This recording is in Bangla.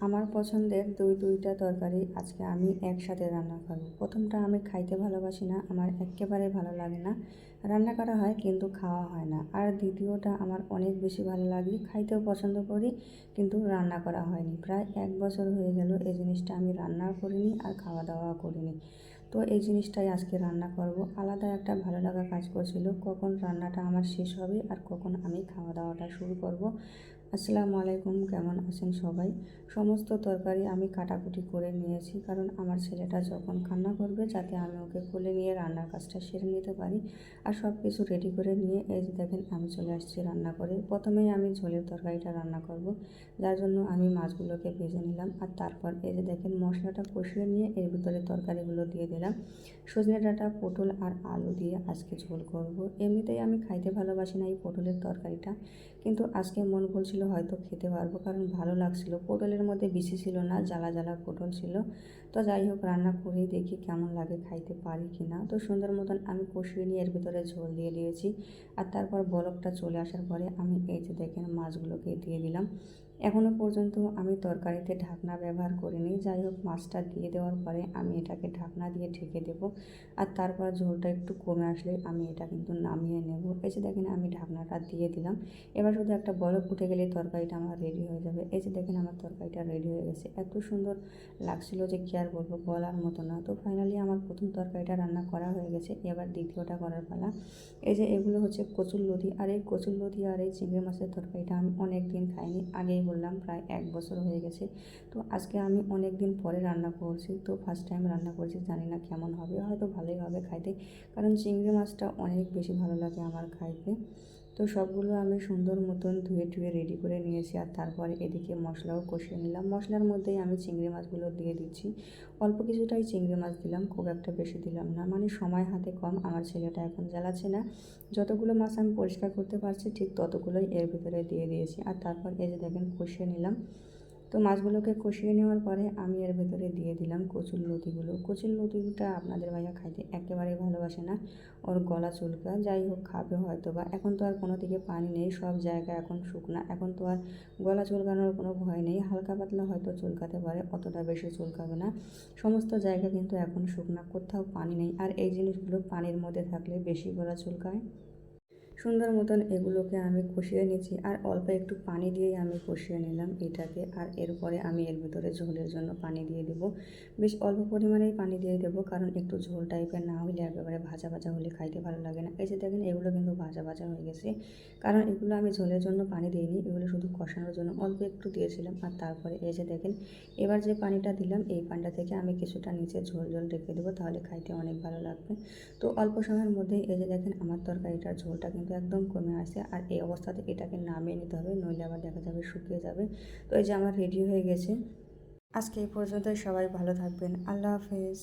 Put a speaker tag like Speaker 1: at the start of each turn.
Speaker 1: আমার পছন্দের দুই দুইটা তরকারি আজকে আমি একসাথে রান্না করব। প্রথমটা আমি খাইতে ভালোবাসি না, আমার একেবারে ভালো লাগে না। রান্না করা হয় কিন্তু খাওয়া হয় না। আর দ্বিতীয়টা, আমার অনেক বেশি ভালো লাগে, খাইতেও পছন্দ করি কিন্তু রান্না করা হয়নি। প্রায় এক বছর হয়ে গেল এই জিনিসটা আমি রান্নাও করিনি আর খাওয়া দাওয়াও করিনি। তো এই জিনিসটাই আজকে রান্না করব। আলাদা একটা ভালো লাগা কাজ করছিল, কখন রান্নাটা আমার শেষ হবে আর কখন আমি খাওয়া দাওয়াটা শুরু করব। আসসালামু আলাইকুম, কেমন আছেন সবাই? সমস্ত তরকারি আমি কাটাকুটি করে নিয়েছি কারণ আমার ছেলেটা যখন কান্না করবে যাতে আমি ওকে কোলে নিয়ে রান্নার কাজটা সেরে নিতে পারি। আর সব কিছু রেডি করে নিয়ে এই যে দেখেন আমি চলে আসছি রান্না করে। প্রথমেই আমি ঝোলের তরকারিটা রান্না করব, যার জন্য আমি মাছগুলোকে ভেজে নিলাম। আর তারপর এই যে দেখেন মশলাটা কষিয়ে নিয়ে এর ভিতরে তরকারিগুলো দিয়ে দিলাম। সজনে ডাঁটা, পটল আর আলু দিয়ে আজকে ঝোল করব। এমনিতেই আমি খাইতে ভালোবাসি না এই পটলের তরকারিটা, কিন্তু আজকে মন বলছিল হয়তো খেতে পারব, কারণ ভালো লাগছিল। পটলের মধ্যে বেশি ছিল না, জ্বালা জ্বালা পটল ছিল। তো যাই হোক, রান্না করেই দেখি কেমন লাগে, খাইতে পারি কি না তো সুন্দর মতন আমি কষিয়ে নিয়ে এর ভিতরে ঝোল দিয়ে দিয়েছি। আর তারপর বরফটা চলে আসার পরে আমি এই যে দেখেন, মাছগুলোকে দিয়ে দিলাম। এখনও পর্যন্ত আমি তরকারিতে ঢাকনা ব্যবহার করিনি। যাই হোক মাছটা দিয়ে দেওয়ার পরে আমি এটাকে ঢাকনা দিয়ে ঢেকে দেবো। আর তারপর ঝোলটা একটু কমে আসলে আমি এটা কিন্তু নামিয়ে নেব। এই যে দেখেন, আমি ঢাকনাটা দিয়ে দিলাম। এবার শুধু একটা বরফ উঠে গেলে তরকারিটা আমার রেডি হয়ে যাবে। এই যে দেখেন, আমার তরকারিটা রেডি হয়ে গেছে। এত সুন্দর লাগছিল যে কী আর বলব, বলার মতো না। তো ফাইনালি আমার প্রথম তরকারিটা রান্না করা হয়ে গেছে। এবার দ্বিতীয়টা করার পালা। এই যে এগুলো হচ্ছে কচুর লতি। আর এই কচুর লতি আর এই চিংড়ি মাছের তরকারিটা আমি অনেক দিন খাইনি। আগেই বললাম, প্রায় এক বছর হয়ে গেছে। তো আজকে আমি অনেক দিন পরে রান্না করছি। তো ফার্স্ট টাইম রান্না করেছি, জানি না কেমন হবে। হয়তো ভালোই হবে খাইতে। কারণ চিংড়ি মাছটা অনেক বেশি ভালো লাগে আমার খাইতে। তো সবগুলো আমি সুন্দর মতন ধুয়ে টুয়ে রেডি করে নিয়েছি আর তারপরে এদিকে মশলাও কষিয়ে নিলাম। মশলার মধ্যেই আমি চিংড়ি মাছগুলো দিয়ে দিচ্ছি। অল্প কিছুটাই চিংড়ি মাছ দিলাম, খুব একটা বেশি দিলাম না। মানে সময় হাতে কম, আমার ছেলেটা এখন জ্বালাচ্ছে না। যতগুলো মাছ আমি পরিষ্কার করতে পারছি, ঠিক ততগুলোই এর ভিতরে দিয়ে দিয়েছি। আর তারপর এই যে দেখেন, কষিয়ে নিলাম। তো মাছগুলোকে কষিয়ে নেওয়ার পরে আমি এর ভেতরে দিয়ে দিলাম কচুর লতিগুলো। কচুর লতিটা আপনাদের ভাইয়া খাইতে একেবারেই ভালোবাসে না। ওর গলা চুলকা, যাই হোক খাবে হয়তো বা এখন তো আর কোনো দিকে পানি নেই, সব জায়গা এখন শুকনা। এখন তো আর গলা চুলকানোর কোনো ভয় নেই। হালকা পাতলা হয়তো চুলকাতে পারে, অতটা বেশি চুলকাবে না। সমস্ত জায়গা কিন্তু এখন শুকনা, কোথাও পানি নেই। আর এই জিনিসগুলো পানির মধ্যে থাকলে বেশি গলা চুলকায়। সুন্দর মতন এগুলোকে আমি কষিয়ে নিচ্ছি আর অল্প একটু পানি দিয়েই আমি কষিয়ে নিলাম এটাকে আর এরপরে আমি এর ভিতরে ঝোলের জন্য পানি দিয়ে দেবো। বেশ অল্প পরিমাণেই পানি দিয়ে দেবো কারণ একটু ঝোল টাইপের না হলে একেবারে ভাজা ভাজা হলে খাইতে ভালো লাগে না। এই যে দেখেন এগুলো কিন্তু ভাজা ভাজা হয়ে গেছে। কারণ এগুলো আমি ঝোলের জন্য পানি দিইনি, এগুলো শুধু কষানোর জন্য অল্প একটু দিয়েছিলাম। আর তারপরে এই যে দেখেন, এবার যে পানিটা দিলাম, এই পানিটা থেকে আমি কিছুটা নিচে ঝোল ঝোল রেখে দেবো, তাহলে খাইতে অনেক ভালো লাগবে। তো অল্প সময়ের মধ্যেই এই যে দেখেন আমার তরকারিটার ঝোলটা কিন্তু কিন্তু একদম কমে আসে। আর এই অবস্থাতে এটাকে নামিয়ে নিতে হবে, নইলে আবার দেখা যাবে শুকিয়ে যাবে। তো এই যে আমার রেডি হয়ে গেছে। আজকে এই পর্যন্তই, সবাই ভালো থাকবেন। আল্লাহ হাফেজ।